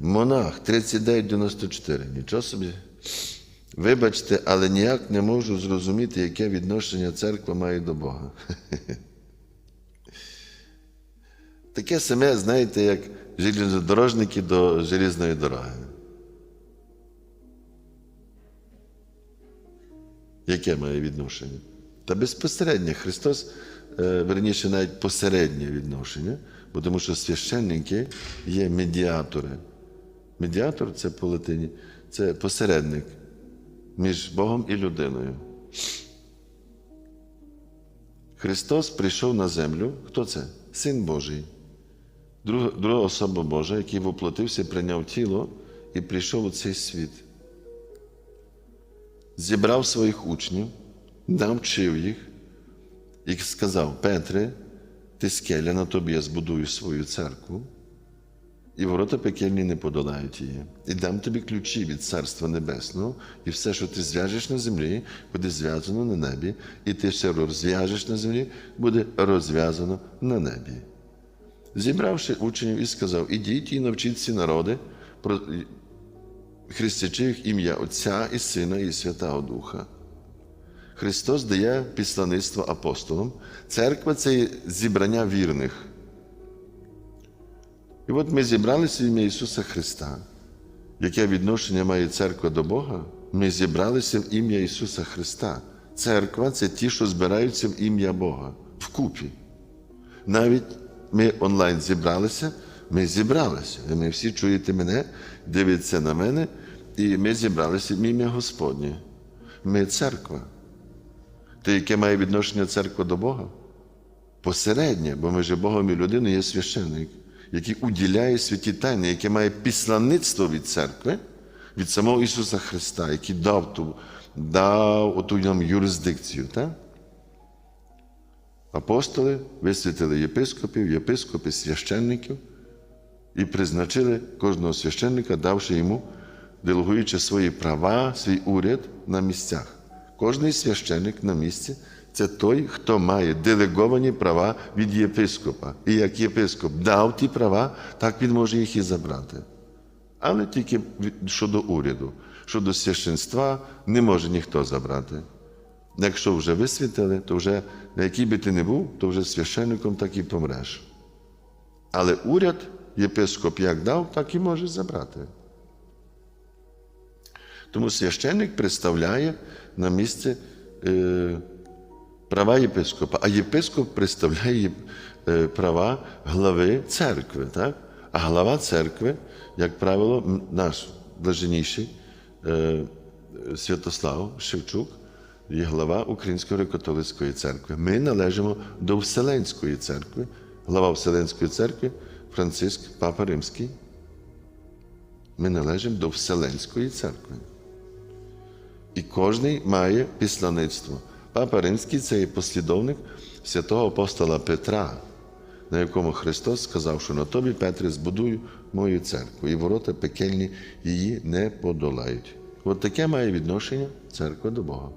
Монах 3994. Нічого собі. Вибачте, але ніяк не можу зрозуміти, яке відношення церква має до Бога. Таке саме, знаєте, як железнодорожники до желізної дороги. Яке має відношення? Та безпосереднє Христос, е, верніше, навіть посереднє відношення, бо тому що священники є медіатори. Медіатор це по латині, це посередник між Богом і людиною. Христос прийшов на землю. Хто це? Син Божий, друга, друга особа Божа, який воплотився, прийняв тіло і прийшов у цей світ. Зібрав своїх учнів, навчив їх і сказав: Петре, ти скеля на тобі я збудую свою церкву, і ворота пекельні не подолають її. І дам тобі ключі від Царства Небесного, і все, що ти зв'яжеш на землі, буде зв'язано на небі, і ти все розв'яжеш на землі, буде розв'язано на небі. Зібравши учнів і сказав: Ідіть і навчіть ці народи, про- хрестячи їх ім'я Отця і Сина, і Святого Духа. Христос дає післаництво апостолам. Церква це зібрання вірних. І от ми зібралися в ім'я Ісуса Христа. Яке відношення має церква до Бога? Ми зібралися в ім'я Ісуса Христа. Церква це ті, що збираються в ім'я Бога вкупі. Навіть ми онлайн зібралися, ми зібралися. І Ми всі чуєте мене, дивиться на мене, і ми зібралися в ім'я Господнє. Ми церква. То яке має відношення церква до Бога? Посереднє, бо між Богом і людиною є священник, який уділяє святі тайни, яке має післаництво від церкви, від самого Ісуса Христа, який дав ту, дав оту нам юрисдикцію. Так? Апостоли висвятили єпископів, єпископи священників і призначили кожного священника, давши йому, делегуючи свої права, свій уряд на місцях. Кожний священник на місці це той, хто має делеговані права від єпископа. І як єпископ дав ті права, так він може їх і забрати. Але тільки щодо уряду, щодо священства не може ніхто забрати. Якщо вже висвітили, то вже на який би ти не був, то вже священником так і помреш. Але уряд єпископ як дав, так і може забрати. Тому священник представляє на місце е, права єпископа, а єпископ представляє е, права глави церкви. Так? А глава церкви, як правило, наш блаженніший е, Святослав Шевчук є глава Української греко-католицької церкви. Ми належимо до Вселенської церкви, глава Вселенської церкви Франциск Папа Римський. Ми належимо до Вселенської церкви. І кожний має післаництво. Папа Римський це є послідовник святого апостола Петра, на якому Христос сказав, що на тобі, Петре, збудую мою церкву, і ворота пекельні її не подолають. От таке має відношення церква до Бога.